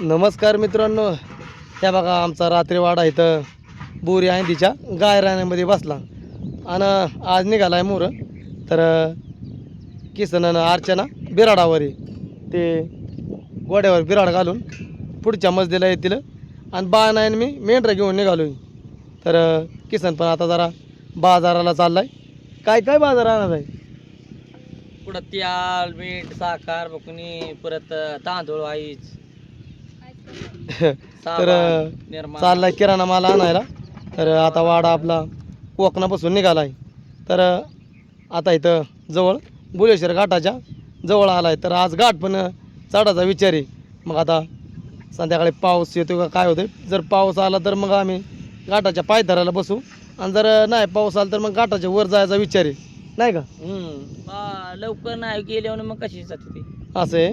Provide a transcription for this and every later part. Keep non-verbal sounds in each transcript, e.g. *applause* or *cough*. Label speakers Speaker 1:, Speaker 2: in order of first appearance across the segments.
Speaker 1: नमस्कार मित्रांनो. ह्या बघा आमचा रात्रीवाडा इथं बोरी आहे तिच्या गायराण्यामध्ये बसला. आणि आज निघाला आहे मोर. तर किसन आणि अर्चना बिराडावर आहे. ते गोड्यावर बिराड घालून पुढच्या मजलीला येतील. आणि बा नाही मी मेंढरा घेऊन निघालो तर किसन पण आता जरा बाजाराला चाललाय. काय काय बाजार आणत आहे?
Speaker 2: पुढं त्याल मीठ साखर बकुनी परत तांदूळ आईच
Speaker 1: तर चाललाय किराणा माल आणायला. तर आता वाडा आपला कोकणापासून निघालाय. तर आता इथं जवळ बुलेश्वर घाटाच्या जवळ आलाय. तर आज घाट पण चढायचा विचार आहे. मग आता संध्याकाळी पाऊस येतो का काय होते जर पाऊस आला तर मग आम्ही घाटाच्या पायथऱ्याला बसू. आणि जर नाही पाऊस आला तर मग घाटाच्या वर जायचा विचार आहे. नाही का?
Speaker 2: लवकर नाही गेल्यावर मग कशी जाते ते?
Speaker 1: असं आहे.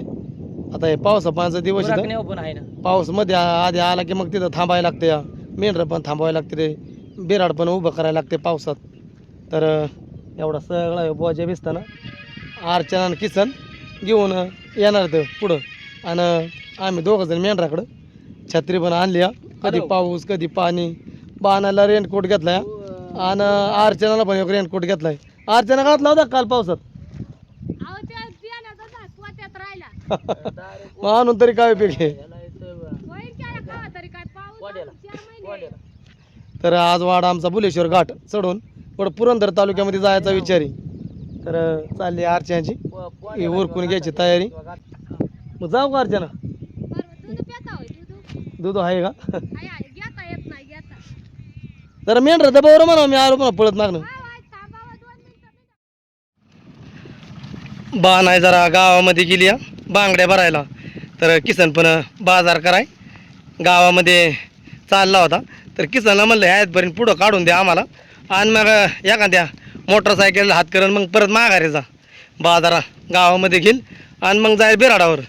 Speaker 1: आता हे पावसा पाण्याचा दिवस
Speaker 2: पण आहे ना.
Speaker 1: पाऊसमध्ये आ- आधी आला की मग तिथं थांबायला लागते. या मेंढरं पण थांबायला लागते रे. बिराड पण उभं करायला लागते पावसात. तर अं, एवढा सगळा बोजा भिजताना अर्चना आणि किसन घेऊन अं, येणार ते पुढं. आणि आम्ही दोघं जण मेंढराकडं छत्री पण आणली हा. कधी. पाऊस कधी पाणी. बाणाला रेनकोट घेतलाय. हा. आणि अर्चनाला पण एक रेनकोट घेतलाय. अर्चना घातला होता काल पावसात? मग आणून तरी काय उपयोग आहे? तर आज वाडा आमचा बुलेश्वर घाट चढून पुढं पुरंदर तालुक्यामध्ये जायचा विचार आहे. तर चालली अर्चनाची. ही ओरकून घ्यायची तयारी. मग जाऊ का अर्चना? दूध आहे का? तर मेंढर दबावर म्हणा मी आलो म्हणा पळत मागणं. बा नाही जरा गावामध्ये गेली या बांगड्या भरायला. तर किसन पण बाजार कराय. गावामध्ये चालला होता. तर किसनला म्हणलं ह्यापर्यंत पुढं काढून द्या आम्हाला. आणि मग एखाद्या मोटरसायकलला हात करून मग परत माघारी जा. बाजारा गावामध्ये घेईल आणि मग जाईल बिराडावर.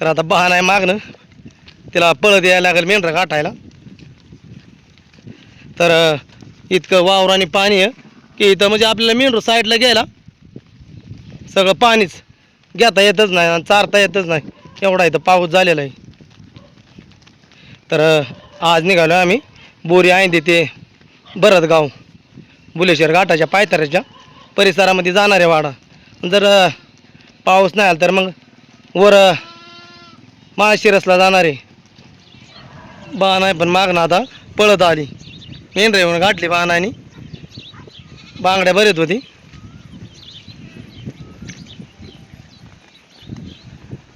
Speaker 1: तर आता बहाण आहे मागणं. तिला पळत यायला लागेल मेंढरा गाठायला तर इतकं वावर आणि पाणी आहे की इथं म्हणजे आपल्याला मेंढरू साईडला घ्यायला सगळं पाणीच. घेता येतच नाही आणि चारता येतच नाही. एवढा इथं पाऊस झालेला आहे. तर आज निघालो आम्ही बोरी आहे ते भरतगाव बुलेश्वर घाटाच्या पायथऱ्याच्या परिसरामध्ये जाणार आहे वाडा. जर पाऊस नाही आला तर मग वर माळशिरसला जाणार आहे. बा नाही पण मागणं आता पळत आली. मेंढरे येऊन गाठली बाणाने बांगड्या भरत होती.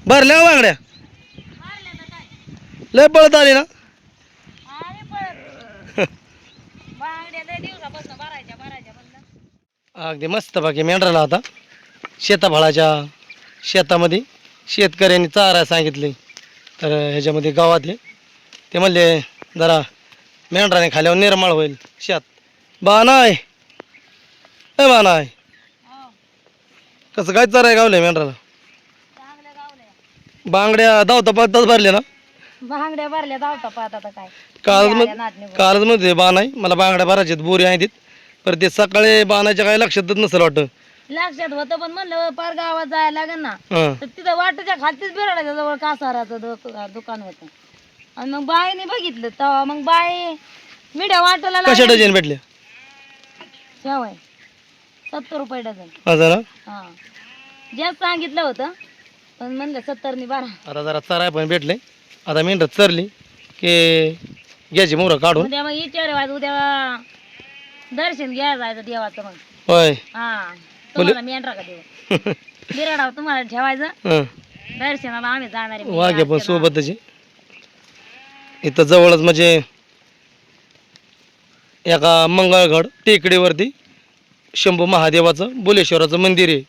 Speaker 1: भरल्या हो बांगड्या. लय पळत आली ना. अगदी मस्त बाकी मेंढराला आता शेताफळाच्या शेतामध्ये शेतकऱ्यांनी चारा सांगितले. तर ह्याच्यामध्ये गावात आहे ते म्हणले जरा मेंढराने खाल्यावर निर्मळ होईल शेत. बा नाही ए बा नाही कसं काय चाराय गावलंय मेंढराला? बांगड्या धावता पाहताच भरले ना?
Speaker 3: बांगड्या भरल्या धावता पाहत आता काय?
Speaker 1: कालच
Speaker 3: आल्या.
Speaker 1: कालच मध्ये बा नाही मला बांगड्या भरायच्या आहेत, बोरी आहेत. पर ते सकाळी बाणाच्या काय लक्षातच नसेल वाटतं.
Speaker 3: लक्षात होतं पण म्हणलं पार गावात जायला लागेल ना
Speaker 1: हां.
Speaker 3: तर तिथं वाटेच्या खालतीच बिराडाच्या जवळ कासाराचं दु- दुकान होतं. आणि मग बाईने बघितलं तेव्हा मग बाई मिड्या वाटायला
Speaker 1: कशा
Speaker 3: लागल्या.
Speaker 1: डझन भेटले?
Speaker 3: शेवय सत्तर रुपये डझन.
Speaker 1: असं ना
Speaker 3: हा. जास्त सांगितलं होतं पण म्हणलं सत्तरनी बारा.
Speaker 1: आता जरा चराय पण भेटले. आता मेंढर चरली की घ्यायची मोरं काढून.
Speaker 3: उद्या मग विचार वाज उद्या दर्शन घ्यायला जायचं देवाचं मग.
Speaker 1: होय.
Speaker 3: हा. तुम्हाला मेंढरा का देऊ? बिराडा तुम्हाला ठेवायचं.
Speaker 1: हं.
Speaker 3: दर्शनाला आम्ही जाणार आहे.
Speaker 1: पण सोबतच आहे. इथं जवळच म्हणजे एका मंगळगड टेकडीवरती शंभू महादेवाचं बुलेश्वराचं मंदिर आहे.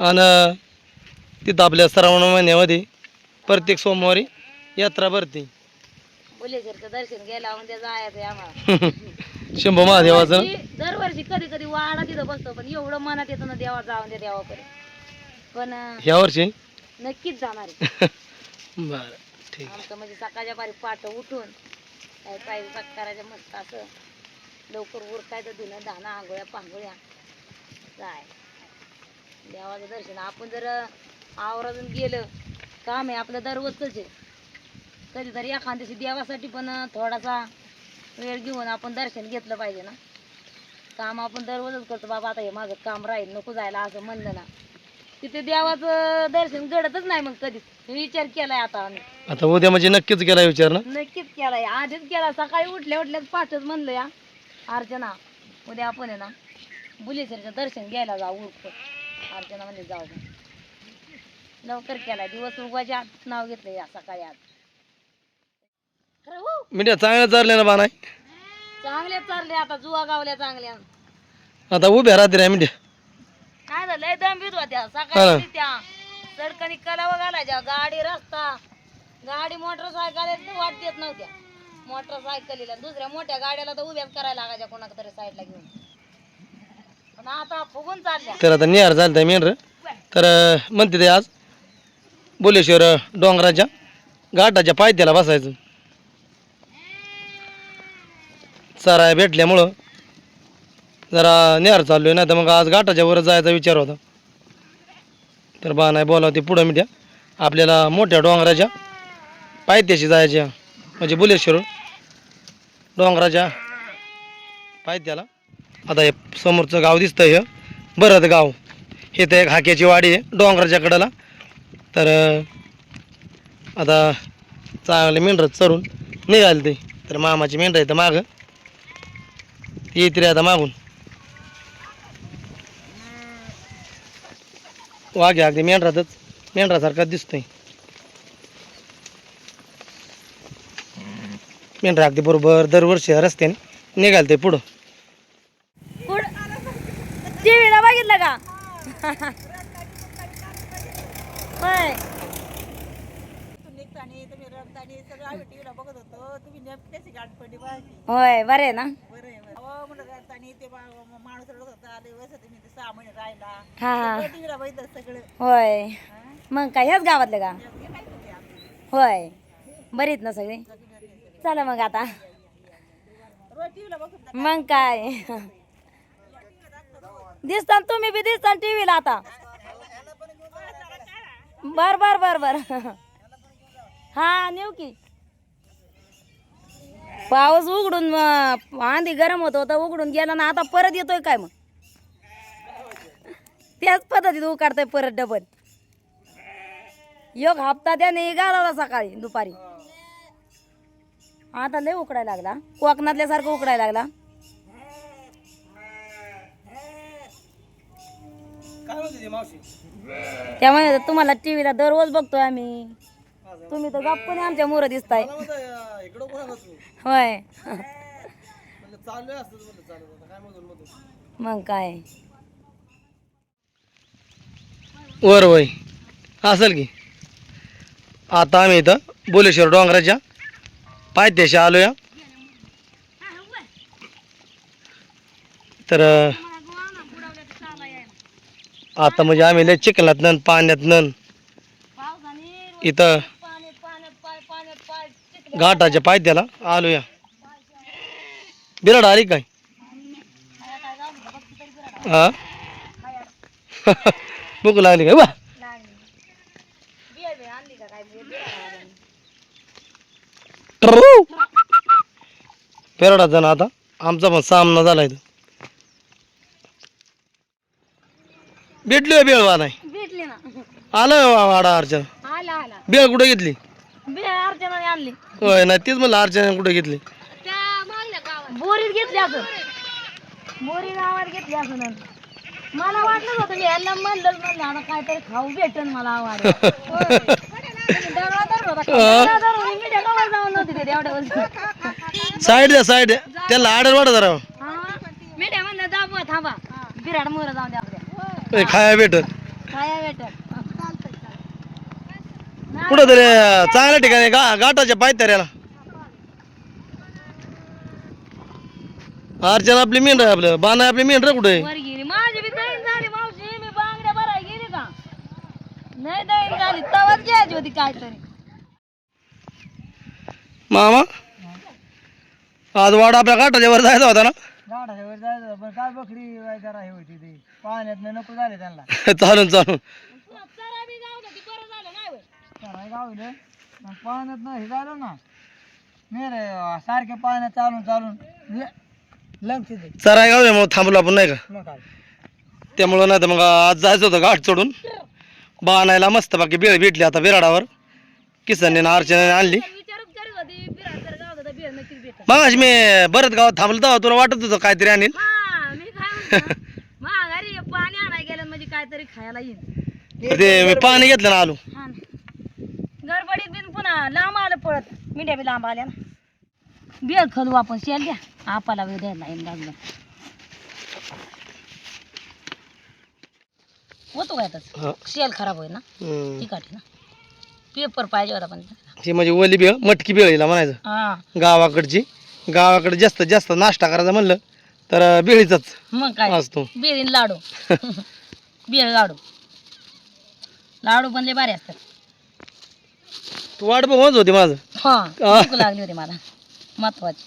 Speaker 1: आणि तिथं आपल्या श्रावण महिन्यामध्ये प्रत्येक सोमवारी यात्रा भरते.
Speaker 3: बुलेश्वरचं दर्शन म्हणजे जायचं आम्हाला. *laughs*
Speaker 1: शंभू महादेवाचं.
Speaker 3: दरवर्षी- दरवर्षी कधी कधी वाडा तिथं बसतो पण एवढं मनात येतं ना देवा जाऊन त्या देवाकडे. पण अं,
Speaker 1: ह्या वर्षी?
Speaker 3: नक्कीच जाणार आहे. *laughs*
Speaker 1: बरं ठीक.
Speaker 3: आमचं म्हणजे सकाळच्या बारी पाठ उठून काय पाय करायचं मस्त असं. लवकर उरकायचं धुणं धाना आंघोळ्या पांघोळ्या. जाय. देवाचं दर्शन. आपण जर आवराजून गेलं. काम आहे आपलं दररोजच आहे. कधीतरी एखाद्या दिवशी देवासाठी पण थोडासा वेळ घेऊन आपण दर्शन घेतलं पाहिजे ना. काम आपण दररोजच करतो. बाबा आता हे माझं काम राहील नको जायला असं म्हणलं ना. तिथे देवाचं दर्शन घडतच नाही मग कधीच. हे विचार केलाय आता आम्ही.
Speaker 1: आता उद्या म्हणजे नक्कीच केला विचार ना?
Speaker 3: नक्कीच केलाय. आधीच केला सकाळी उठल्या उठल्याच पाठच म्हणलं या. अर्चना उद्या आपण आहे ना बुलेश्वरचं दर्शन घ्यायला जाऊ. अर्चना म्हणजे जाऊ. लवकर केलाय. दिवस उगवायच्या आत नाव घेतलं या सकाळी आज खरं हो?
Speaker 1: मीडिया चांगल्या चालले ना बानाय
Speaker 3: चांगले चालले आता जुवा गावल्या चांगल्या.
Speaker 1: आता उभ्या राहते रे मीडिया.
Speaker 3: काय झालं? लय दंबीत होत्या.
Speaker 1: हा.
Speaker 3: सकाळी त्या सडकणी कलावा घालायच्या. गाडी रस्ता. गाडी मोटरसायकल वाट देत नव्हत्या. मोटरसायकलीला दुसऱ्या मोठ्या गाड्याला तर उभ्याच करायला लागायच्या कोणाक तरी साईडला घेऊन. पण आता फुगून चालल्या.
Speaker 1: तर आता निहार झालं मेंढर. तर अं, म्हणते ते आज. बोलेश्वर डोंगराच्या घाटाच्या पायथ्याला बसायचं. चराय भेटल्यामुळं जरा नेहार चाललो आहे ना तर मग आज घाटाच्या वर जायचा विचार होता. तर बा नाही बोलावते पुढं मिठ्या आपल्याला मोठ्या डोंगराच्या पायथ्याशी जायच्या. म्हणजे बुलेश्वर डोंगराच्या पायथ्याला. आता हे समोरचं गाव दिसतं हे बरत गाव. हे तर एक हाक्याची वाडी आहे डोंगराच्या कडेला. तर आता चांगले मेंढरं चरून निघाले ते. तर मामाची मेंढर आहे तर मागं. येते रे आता मागून. वाघे अगदी मेंढरातच मेंढरासारखाच दिसतोय. मेंढरा अगदी बरोबर दरवर्षी रस्त्याने निघाल ते पुढं.
Speaker 3: बघितलं का? होय. होय बरे ना? हा हा. होय. मग काय ह्याच गावातले का? होय. बरीत ना सगळे? चला मग आता. मग काय? दिसता तुम्ही बी दिसता टीव्हीला आता. बर बर बर बर. हा नेऊ की. पाऊस उघडून आंधी गरम होत होता उघडून गेला ना आता परत येतोय काय मग? त्याच पद्धतीत उकाडतोय परत डबल. योग हप्ता त्याने घालवला सकाळी दुपारी. आता लय उकडायला लागला. कोकणातल्यासारखं उकडायला लागला. त्यामुळे तुम्हाला टीव्हीला दररोज बघतोय आम्ही. तुम्ही तर गप्पने आमच्या मोर दिसताय. होय. मग काय?
Speaker 1: वर वय. असेल की. आता आम्ही इथं बोलेश्वर डोंगराच्या पायथ्याशी आलो या तर आता म्हणजे आम्ही लय चिखलात नन पाण्यात नन. इथं घाटाच्या पायथ्याला आलो या बिराड आली काय? हा? *laughs* भूक लागली काय? पेरडाचा ना आता. आमचा पण सामना झाला इथं. भेटली बेळ नाही?
Speaker 3: भेटली ना.
Speaker 1: आलं वाडा अर्चना?
Speaker 3: आला आला.
Speaker 1: बेळ कुठे घेतली?
Speaker 3: बे अर्चनाने आणली.
Speaker 1: होय नाही तीच म्हणलं अर्चना कुठे घेतली?
Speaker 3: त्या मागल्या गावात. बोरीत घेतली असं बोरी गावात घेतली असं मला वाटलं होतं मी यांना म्हणलं म्हणलं आता काहीतरी खाऊ भेटन मला आवाज. *laughs*
Speaker 1: साईड द्या साईड द्या. त्याला आडर वाढ जरा.
Speaker 3: मीठ्या म्हणलं दाबवा थांबा. बिराड मोर जाऊ द्या.
Speaker 1: होय, खाया भेटत
Speaker 3: खाया
Speaker 1: कुठं तरी चांगल्या ठिकाणी गा घाटाच्या पायथ्याऱ्याला. अर्चना आपली मेंढर आपलं बाणा आपली मेंढर कुठे आहे?
Speaker 3: वर गेली. माझी बी दैन झाली मावशी. मी बांगड्या भराय गेली का? नाही दैन झाली तवाच घ्यायची होती काहीतरी.
Speaker 1: मामा आज वाडा आपल्या घाटाच्या वर जायचा होता ना?
Speaker 2: झाडावर जायचं पण काय बकरी हे होती ती. पाण्यात नको झाले त्यांना. *laughs*
Speaker 1: चालून चालून.
Speaker 2: गावलं. पाण्यात ना हे झालं ना. नाही रे सारख्या पाण्यात चालून चालून.
Speaker 1: चराय गाव थांबलो आपण नाही का?
Speaker 2: मग काय?
Speaker 1: त्यामुळं नाही तर मग आज जायचं होतं घाट चढून. बाणायला मस्त बाकी बेळ भेटली आता बिराडावर. किसनने ना अर्चनाने आणली.
Speaker 3: होती बिराड नक्कीच
Speaker 1: मग अशी मी बरंच गावात थांबलो तेव्हा तुला वाटत होतं काहीतरी आणील
Speaker 3: हा मी काय म्हणतो? माघारी पाणी आणायला गेलं म्हणजे काहीतरी खायला येईल.
Speaker 1: ते मी पाणी घेतलं ना आलो.
Speaker 3: हा ना. गडबडीत बिन पुन्हा लांब आलं पळत. मिठ्या बी लांब आल्या ना. बिळ खलू आपण शेल द्या आपाला वेळ द्यायला येईल लागलं. होतो काय त्याच
Speaker 1: हा.
Speaker 3: शेल खराब होईल ना?
Speaker 1: हम्म.
Speaker 3: ठीक आहे ना. पेपर पाहिजे होता पण.
Speaker 1: ही म्हणजे ओली बेळ मटकी बेळ म्हणायचं.
Speaker 3: हा.
Speaker 1: गावाकडची. गावाकडे जास्त जास्त नाश्ता करायचा म्हणलं. तर बेळीचाच
Speaker 3: मग काय?
Speaker 1: असतो.
Speaker 3: बिळीन लाडू. *laughs* बिळ लाडू. लाडू पण लय भारी असतात.
Speaker 1: तू वाट बघत होती माझं.
Speaker 3: हा. भूक लागली होती मला. महत्वाची.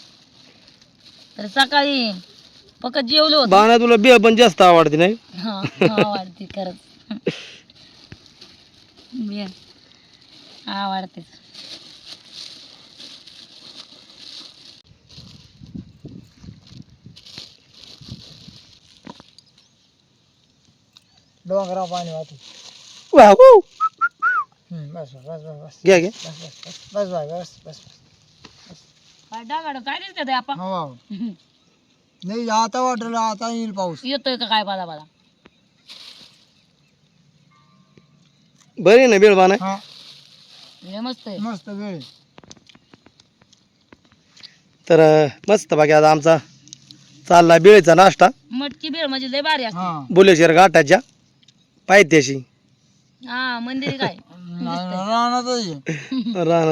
Speaker 3: तर सकाळी फक्त जेवलो होतो.
Speaker 1: बाणा तुला बेळ पण जास्त आवडते नाही?
Speaker 3: हा आवडते खरंच. *laughs* बिळ आवडते
Speaker 2: डोंगराव पाणी वाहतो.
Speaker 1: वाह, वू.
Speaker 2: बस बस बस बस.
Speaker 1: घ्या घ्या.
Speaker 2: बस बस बस. बस बस बस
Speaker 3: काय डागाड काय दिसते ते आपण
Speaker 2: हो नाही आता वाटलं आता येईल पाऊस.
Speaker 3: येतोय का काय बाजा बाजा
Speaker 1: बरी ना बेळ बाणा
Speaker 2: हा.
Speaker 3: हे मस्त आहे.
Speaker 2: मस्त वेळ
Speaker 1: तर अं, मस्त बाकी आता आमचा चालला बेळीचा नाश्ता.
Speaker 3: मटकी बेळ म्हणजे लय भारी असते.
Speaker 2: हा.
Speaker 1: बुलेश्वर घाटाच्या. पायथ्याशी
Speaker 3: हा मंदिर काय? *laughs*
Speaker 2: रानात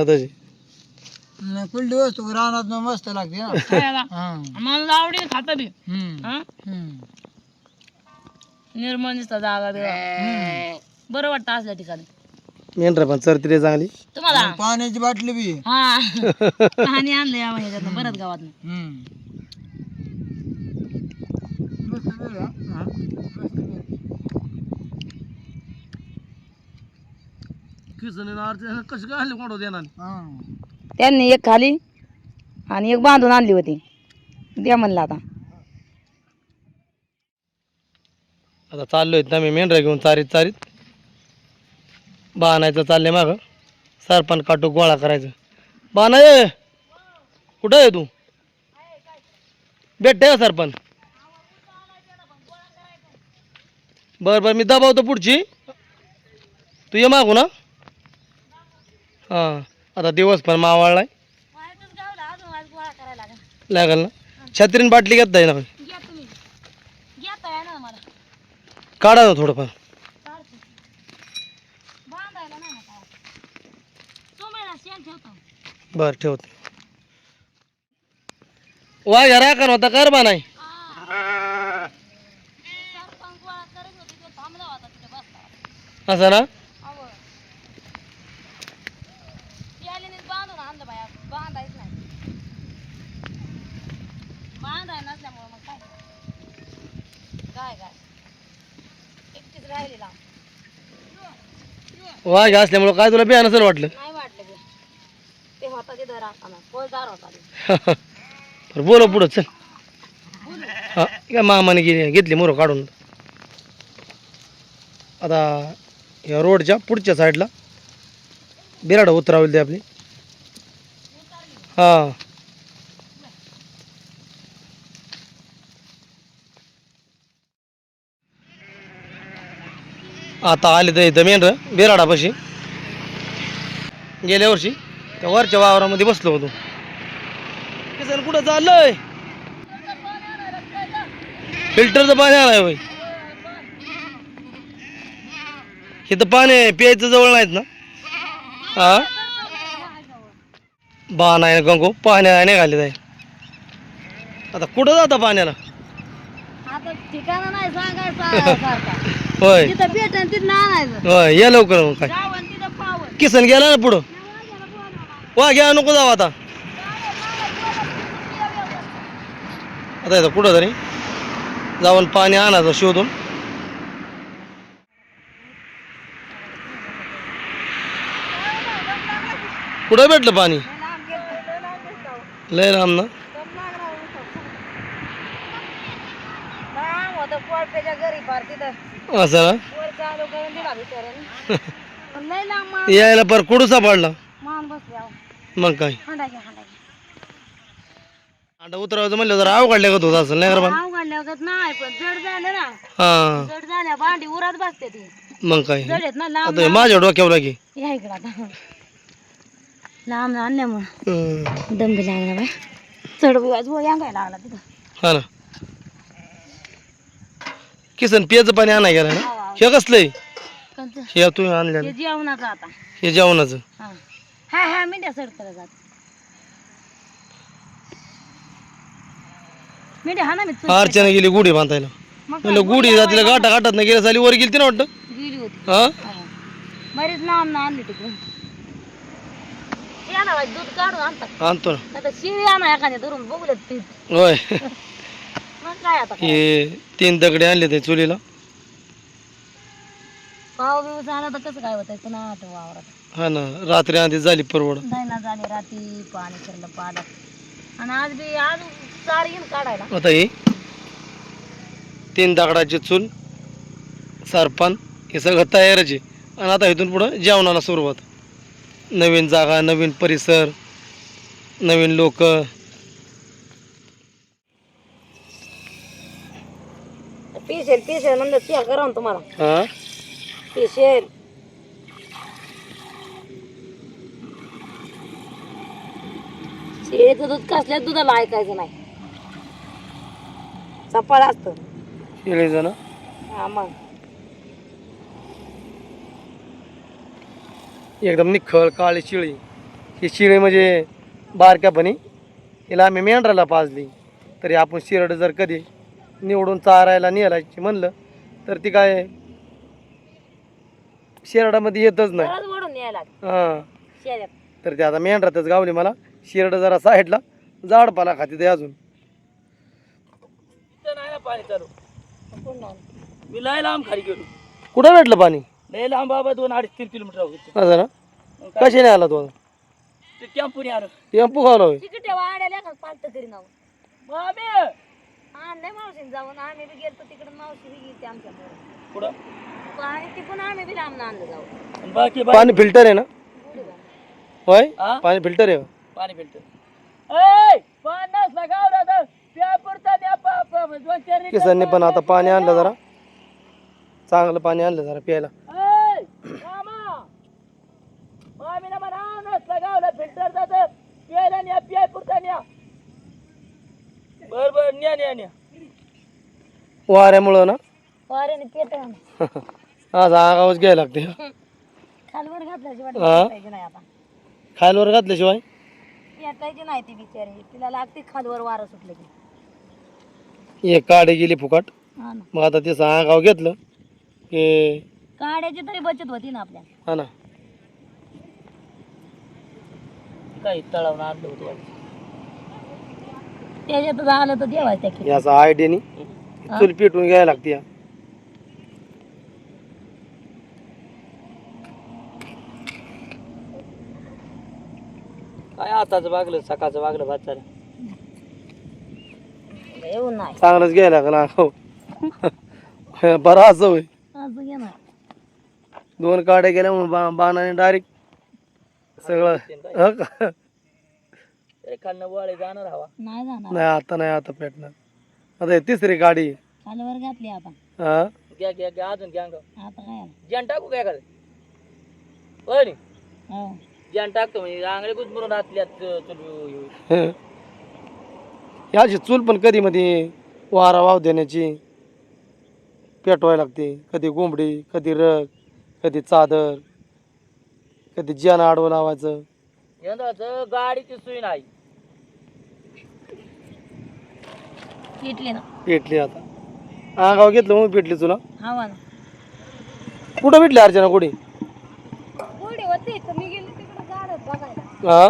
Speaker 1: राहणार
Speaker 2: कुठली वस्तू रानात मस्त लागते ना.
Speaker 3: खायला
Speaker 2: हा.
Speaker 3: मला आवडीने खाता बी.
Speaker 2: हम्म.
Speaker 3: हा?
Speaker 2: हम्म.
Speaker 3: निर्मळ दिसतं जागा बिगा बरं वाटतं असल्या ठिकाणी.
Speaker 1: मेंढरा पण चरती रे चांगली.
Speaker 3: तुम्हाला?
Speaker 2: पाण्याची बाटली बी.
Speaker 3: हा. *laughs* पाणी आणलंय आम्हाला ह्याच्यातनं बरंच गावात
Speaker 2: हम्म. मस्त वेळ हा. हा. मस्त वेळ.
Speaker 1: काय देणार?
Speaker 2: हा.
Speaker 3: त्यांनी एक खाली आणि एक बांधून आणली होती. द्या म्हणलं आता.
Speaker 1: आता चाललोय ना मी मेंढरा घेऊन चारीत चारीत. बाणायचं चाललंय माग. सरपण काटू गोळा करायचं. बाणा ये. कुठं आहे तू? भेटते का सरपण बरं बरं मी दबावतो पुढची. तू ये मागू ना हां. आता दिवस पण मावाळलाय लागल. ना? छत्रीन बाटली घेता येईल ना काढा ना थोडंफार. बर ठेवतो. वा घरा कर होता कर बा नाही. *laughs* असं ना
Speaker 3: अहो यालीने बांधून आणलं बाया बांधायच नाही बांधाय नसल्यामुळं मग काय काय काय एकटीच राहिली लांब
Speaker 1: वाघ असल्यामुळं काय तुला बिया नसेल वाटलं?
Speaker 3: नाही वाटलं ते ते होता ते. *laughs*
Speaker 1: बरं बोलो पुढं चल. हा काय मामाने घेतली मोरं काढून. आता या रोडच्या पुढच्या साईडला बिराड उतरावली ते आपली. हां. आता आले तर इथं मेन बिराडापाशी. गेल्या वर्षी त्या वरच्या वावरामध्ये बसलो होतो. किसन कुठं चाललंय? फिल्टरचं पाणी आलाय बाई इथं पाणी आहे प्यायचं जवळ नाहीत ना? हा बा नाही गंगो नाही घालत आहे. आता कुठं जाता पाण्याला?
Speaker 3: आता नाही सांगायचं
Speaker 1: होय.
Speaker 3: तिथं भेटन तिथं आणायचं.
Speaker 1: होय ये लवकर मग काय.
Speaker 3: जावं आणि तिथं पावन
Speaker 1: किसन गेला ना पुढं? वा घ्या नको जाऊ आता. आता इथं कुठं तरी. जाऊन पाणी आणायचं शोधून. कुठं भेटलं पाणी? लय लांब ना.
Speaker 3: कोळप्याच्या घरी फार तिथं.
Speaker 1: असं ना
Speaker 3: वर चालू करून दिला बिचाऱ्याने. *laughs* लय लांब मान
Speaker 1: यायला पर कुडूसा पडला
Speaker 3: मान बसल्या
Speaker 1: मग काय?
Speaker 3: हांडा घ्या हांडा घ्या
Speaker 1: अंडा उतरायचं म्हणलं जरा अवघडल्या का होत असेल नाही का
Speaker 3: नाही पण जड झालं ना.
Speaker 1: हा.
Speaker 3: जड झाल्या भांडी उरात बसते ती.
Speaker 1: मग काय?
Speaker 3: जड आहेत ना लांब
Speaker 1: आता हे माझ्या डोक्यावर लागे.
Speaker 3: या इकडं आता. लांब आणल्यामुळं
Speaker 1: हम्म.
Speaker 3: दम बी लागला बाय चढ यांगायला लागला तिथं.
Speaker 1: हा ना. किसन पियाचं पाणी आणा गेला ना?
Speaker 3: हो,
Speaker 1: कसलंय?
Speaker 3: कोणतं?
Speaker 1: हे तुम्ही आणलेलं.
Speaker 3: हे जेवणाचं आता.
Speaker 1: हे जेवणाचं.
Speaker 3: हा. हा हा मिंड्या सड करत जात. मिंड्या हा ना मी चूल
Speaker 1: अर्चना गेली गुढी बांधायला.
Speaker 3: मग काय,
Speaker 1: म्हणलं गुढी जातीला गाठा गाठात नाही गेल्या साली वर गेली ती ना वाटतं?
Speaker 3: गेली होती.
Speaker 1: हा?
Speaker 3: हा. बरीच लांब ना आणली तिकडून. या ना बाई, दूध काढून आणतात.
Speaker 1: आणतो ना.
Speaker 3: आता शिळी आणा एखाद्या धरून बघू देत ती
Speaker 1: होय. *laughs*
Speaker 3: मग काय आता काय?
Speaker 1: हे तीन दगडे आणले ते चुलीला.
Speaker 3: पाव बिव झाला तर कसं काय होतं पुन्हा आठ वावरात.
Speaker 1: हा ना रात्री आधी झाली परवड.
Speaker 3: दैना झाली रात्री पाणी फिरलं पालक आणि आज बी आज चार येईन काढायला.
Speaker 1: आता हे तीन दगडाची चूल सरपण हे सगळं तयारच आहे. आणि आता इथून पुढं जेवणाला सुरुवात. नवीन जागा नवीन परिसर नवीन लोक.
Speaker 3: पिशेल पिशेल म्हणलं त्या करा ना तुम्हाला.
Speaker 1: हा?
Speaker 3: पिशेल शेळीचं दूध कसल्या दुधाला ऐकायचं नाही. चप्पल असतं.
Speaker 1: केळीचं ना?
Speaker 3: हा मग.
Speaker 1: एकदम निखळ काळी शिळी. ही शिळी म्हणजे बारक्यापणी हिला आम्ही मेंढराला पाजली. तरी आपण शिरड जर कधी निवडून चारायला नेलायची म्हणलं तर ती काय शिरडामध्ये येतच नाही. हां. तर ते आता मेंढरातच गावली मला. शिरड जरा साईडला झाड पाला खाती ते अजून.
Speaker 2: पाणी चालू? मी लय लांब खाली गेलो.
Speaker 1: कुठं भेटलं पाणी?
Speaker 2: लय लांब बाबा दोन अडीच तीन किलोमीटर होते.
Speaker 1: असं ना? कशाने आला तो?
Speaker 2: टेम्पोने आलं.
Speaker 1: टेम्पो खावला होय.
Speaker 3: तिकीट वाड्याला का पालत तरी नाव
Speaker 2: मामी
Speaker 3: आणलंय मावशीने जाऊन आम्ही बी गेलतो तिकडे मावशी बी गेली आमच्या
Speaker 2: पुढं
Speaker 3: आणि तिकडून आम्ही बी लांब आणलं जाऊ
Speaker 2: आणि बाकी
Speaker 1: पाणी फिल्टर आहे ना. होय?
Speaker 2: हा?
Speaker 1: पाणी फिल्टर आहे.
Speaker 2: पाणी फिल्टर. ए पन्नास लगावला तर. प्यापुरता द्या पा- पा- दोन चार लिटर
Speaker 1: किसनने पण आता पाणी आणलं जरा. चांगलं पाणी आणलं जरा प्यायला.
Speaker 2: ए, मामा. मामीला म्हणा पन्नास लगावला फिल्टर जातं. प्यायला न्या न्या. बर बर न्या न्या न्या.
Speaker 1: वाऱ्यामुळं ना?
Speaker 3: वाऱ्याने पेट *laughs*
Speaker 1: आज आगावच घ्यायला लागते.
Speaker 3: खालवर घातल्याची वाट
Speaker 1: हा?
Speaker 3: पेटायची नाही आता.
Speaker 1: खायलवर घातल्याशिवाय?
Speaker 3: पेटायची नाही ती बिचारी. तिला लागते खालवर वारं सुटलं की.
Speaker 1: एक काडी गेली फुकट.
Speaker 3: हा ना.
Speaker 1: मग आता त्याचं आगाव घेतलं की
Speaker 3: काड्याची तरी बचत होती ना आपल्या.
Speaker 1: हा ना.
Speaker 2: काही तळावून आणलं होतं
Speaker 3: त्याच्यात आलं तर देवाच त्या खिशात.
Speaker 1: याचा आयडियानी चूल पेटून घ्यायला लागते या.
Speaker 2: काय आताच वागलं सकाळचं वागलं भात झालं
Speaker 3: येऊन नाही
Speaker 1: चांगलंच घ्यायला लागलं आगाव बरं असं होय
Speaker 3: असं घे ना
Speaker 1: दोन काड्या गेल्या म्हणून बा बाणाने डायरेक्ट सगळं हं का?
Speaker 2: खालनं वळे जाणार हवा.
Speaker 3: नाही जाणार.
Speaker 1: नाही आता नाही आता पेटणार. आता ही तिसरी गाडी.
Speaker 3: खालवर घातली आता
Speaker 1: हा?
Speaker 2: घ्या घ्या घ्या अजून घ्या अंगावर.
Speaker 3: आता काय आलं?
Speaker 2: ज्यान टाकू काय करायचं होय नी?
Speaker 3: हो.
Speaker 2: ज्यान टाकतो म्हणजे आंगळे आतल्यात
Speaker 1: हं. ही अशी चूल पण कधी मध्ये वारा वाव देण्याची पेटवायला लागते. कधी कोंबडी कधी रग कधी चादर कधी ज्यानं आडवं लावायचं.
Speaker 2: यंदाचं गाडीची सुई नाही.
Speaker 3: पेटली ना.
Speaker 1: पेटली आता. अंगाव घेतलं मग पेटली तुला?
Speaker 3: हवा ना.
Speaker 1: कुठं भेटली अर्चना? कुठे?
Speaker 3: होती? तर मी गेली तिकडे बघायला.
Speaker 1: हा?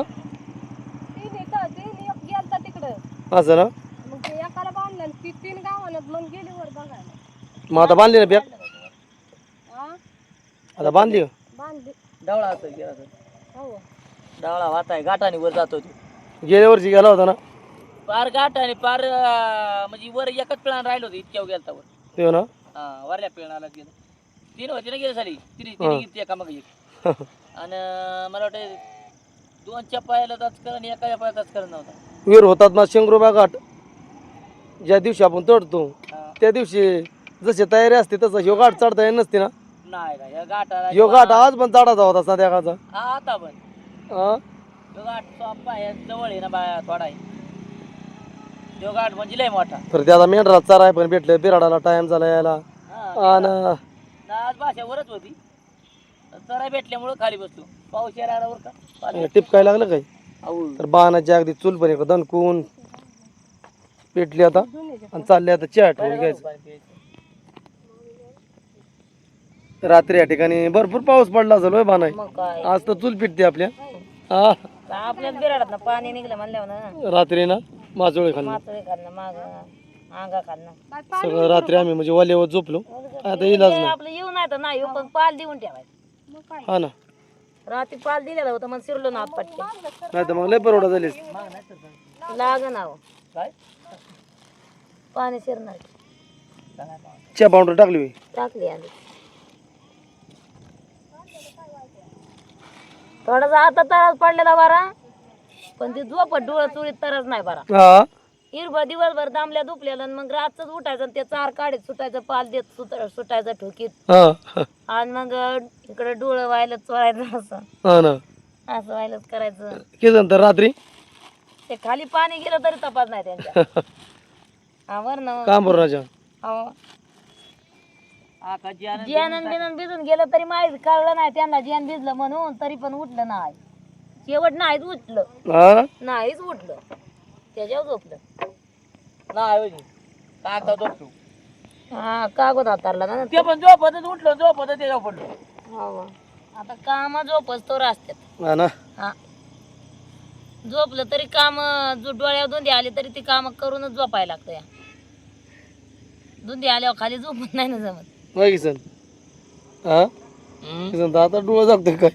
Speaker 3: एक गेलता तिकडं.
Speaker 1: असं ना?
Speaker 3: मग ते एकाला बांधलं आणि ती तीन गावाला मग गेली वर बघायला.
Speaker 1: मग आता बांधली ना बॅग
Speaker 3: हा?
Speaker 1: आता बांधली का?
Speaker 3: बांधली.
Speaker 2: डावळा गेला तर.
Speaker 3: हो.
Speaker 2: डावळा वाटाय गाठाने वर जातो तो.
Speaker 1: गेल्या वर्षी गेला होता ना?
Speaker 2: पार गाठाने पार अं, म्हणजे वर एकच पिळान राहिलो होतं इतक्या गेलता वर
Speaker 1: ते ना?
Speaker 2: हा वरल्या पिळणाला गेलं. तीन होती ना गेलं साली? तिने
Speaker 1: हा.
Speaker 2: तिने घेतली एका मग एक. आणि अं, मला वाटतं दोनच्या पायाला जाच कर आणि एका पायाला जाच करत नव्हता.
Speaker 1: वीर होतात ना शेंगरोबा घाट. ज्या दिवशी आपण
Speaker 2: हा.
Speaker 1: त्या दिवशी जशी तयारी असते तसं ह्यो घाट चढता येत नसते ना?
Speaker 2: नाही का या गाठाला
Speaker 1: ह्यो घाट आज पण चढायचा होता संध्याकाळचा.
Speaker 2: हा आता पण.
Speaker 1: हा?
Speaker 2: तो घाट सोपा आहे जवळ आहे ना बाया थोडा आहे. घाट म्हणजे लय मोठा.
Speaker 1: तर त्याचा मेंढरा चाराय पण भेटलं बिराडाला टाइम झाला यायला. आणि
Speaker 2: ना आज भाषा वरच होती भेटल्यामुळं खाली बसलो. पाऊस यायला बरं का?
Speaker 1: टिपकाय लागलं काय?
Speaker 2: अहो,
Speaker 1: तर बाणाची अगदी चूल पण दणकून पेटली आता. आणि चालले आता चहा ठेवून घ्यायचं. रात्री या ठिकाणी भरपूर पाऊस पडला असेल होय बाणाय
Speaker 3: मग काय?
Speaker 1: आज तर चूल पेटते आपल्या. हा.
Speaker 3: आपल्याच बिराडात ना पाणी निघलं म्हणल्यावर ना.
Speaker 1: रात्री ना. माजोळी खाल्ली
Speaker 3: मातोळी खाल्लं माग अंगा खाल्लं
Speaker 1: सगळं रात्री आम्ही म्हणजे वाल्यावर झोपलो. आता इलाज नाही.
Speaker 3: आपलं येऊ नाही तर नाही येऊ पण पाल देऊन ठेवायचं.
Speaker 1: हा ना.
Speaker 3: रात्री पाल दिलेला होता मग शिरलो ना पटके
Speaker 1: नाही तर मग लय परवडा झालीस
Speaker 3: लाग ना हो.
Speaker 2: काय?
Speaker 3: पाणी शिरणार.
Speaker 1: चहा पावडर टाकली होय.
Speaker 3: टाकली आधी थोडासा आता तरच पडलेला बरा पण ते झोपत डोळं चुळीत तरच नाही बरा.
Speaker 1: हा.
Speaker 3: हिरभर दिवसभर दामल्या दुपल्याला आणि मग रातच उठायचं आणि ते चार काढीत सुटायचं पाल देत सुट सुटायचं ठोकीत.
Speaker 1: हा.
Speaker 3: आणि मग इकडे डोळं व्हायला चोळायचं असं.
Speaker 1: हा ना.
Speaker 3: असं व्हायलाच करायचं.
Speaker 1: किती नंतर रात्री?
Speaker 3: ते खाली पाणी गेलं तरी तपास नाही त्यांच्या *laughs* हा वर ना.
Speaker 1: काम बरं राजा?
Speaker 2: जियानं
Speaker 3: बिनन भिजून गेलं तरी माहीत कळलं नाही त्यांना जियान भिजलं म्हणून तरी पण उठलं नाही. शेवट नाहीच उठलं.
Speaker 1: हा?
Speaker 3: नाहीच उठलं. त्याच्यावर झोपलं.
Speaker 2: नाही. काका झोपतो?
Speaker 3: हा कागद हातारला ना
Speaker 2: ते पण झोपतच उठलो झोपत त्याच्यावर पडलो.
Speaker 3: हो. आता काम झोपच तो
Speaker 1: हा ना?
Speaker 3: हा. झोपलं तरी काम जो डोळ्यावर धुंदी आली तरी ती काम करूनच झोपायला लागतं या. धुंदी आल्यावर खाली झोपत नाही ना जमत.
Speaker 1: होय किसन हा? किसन तर आता डोळं जागतोय काय?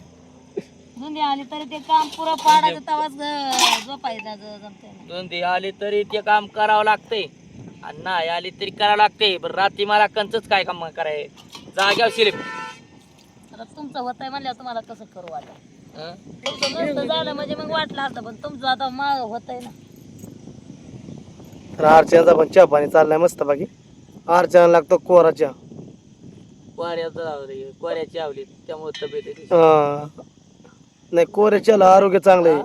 Speaker 3: धुंदी आली तरी ते काम पुरं पाडायचं तवाच झोपायचं
Speaker 2: दोन आली तरी ते काम करावं लागतंय. आणि नाही आली तरी करावं लागतंय. बरं रात्री मला कंचच काय काम कराय जाग्यावर
Speaker 3: आता तुमचं होतंय म्हणल्यावर तुम्हाला कसं करू तुमचं नसतं झालं म्हणजे मग वाटलं असतं पण तुमचं आता माग होतंय ना.
Speaker 1: अर्चनाचा पण चहा पाणी चाललाय मस्त बाकी अर्चना लागतो कोरा चहा.
Speaker 2: कोऱ्याचं कोऱ्याची आवली. त्यामुळे तब्येत येते
Speaker 1: हा. नाही कोऱ्या चहाला आरोग्य चांगलं आहे.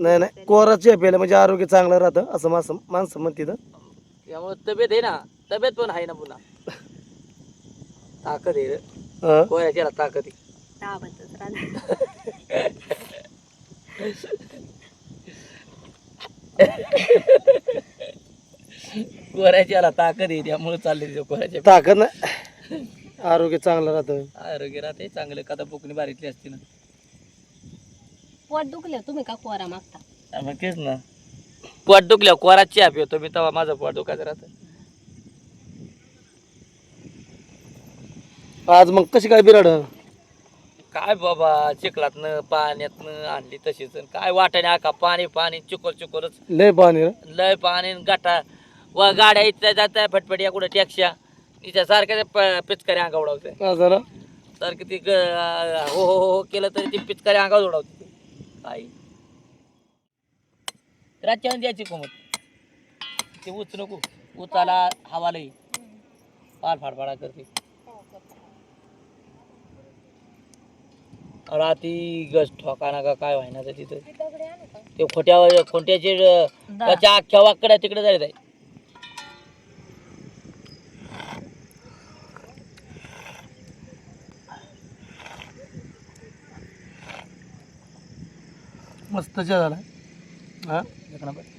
Speaker 1: नाही नाही कोरा चहा प्यायला म्हणजे आरोग्य चांगलं राहतं असं माणसं माणसं म्हणते
Speaker 2: त्यामुळे तब्येत आहे ना तब्येत पण आहे ना पुन्हा. ताकद आहे रे. कोऱ्याच्याला ताकद आहे. कोऱ्याच्याला ताकद आहे त्यामुळे चालले ते कोऱ्याच्या
Speaker 1: ताकद नाही. आरोग्य चांगलं राहतं.
Speaker 2: आरोग्य राहते चांगलं कदा बुकणी बारीतली असते ना.
Speaker 3: पोट दुखले तुम्ही का कोरा मागता?
Speaker 2: हा, मग तेच ना. पोट दुखल्या कोरा चहा पितो मी तेव्हा माझं पोट दुखायचं राहतं.
Speaker 1: आज मग कशी काय बिराड?
Speaker 2: काय बाबा चिखलातनं पाण्यातनं आणली तशीच. आणि काय वाटाने आका पाणी पाणी चुकर चुकरच
Speaker 1: लय पाणी रे.
Speaker 2: लय पाणी आणि गाठा. व गाड्या इथल्या जात फटफट या कुठं टॅक्स्या तिच्या सारख्या प- पिचकारी अंगा उडवते
Speaker 1: ना
Speaker 2: सारखं ती ग- हो हो हो हो केलं तरी ती पिचकारी अंगावर उडवते काय रातच्या द्यायची कोमत ते उच नको. उचाला हवाला फार फाडफाडा करते. राती गस ठोकाना का काय व्हायना तर तिथं. ते खोट्यावर खोट्याचे त्याच्या अख्ख्या वाकड्या तिकडे जायचं आहे
Speaker 1: मस्त झाला. हां?
Speaker 2: एक नंबर.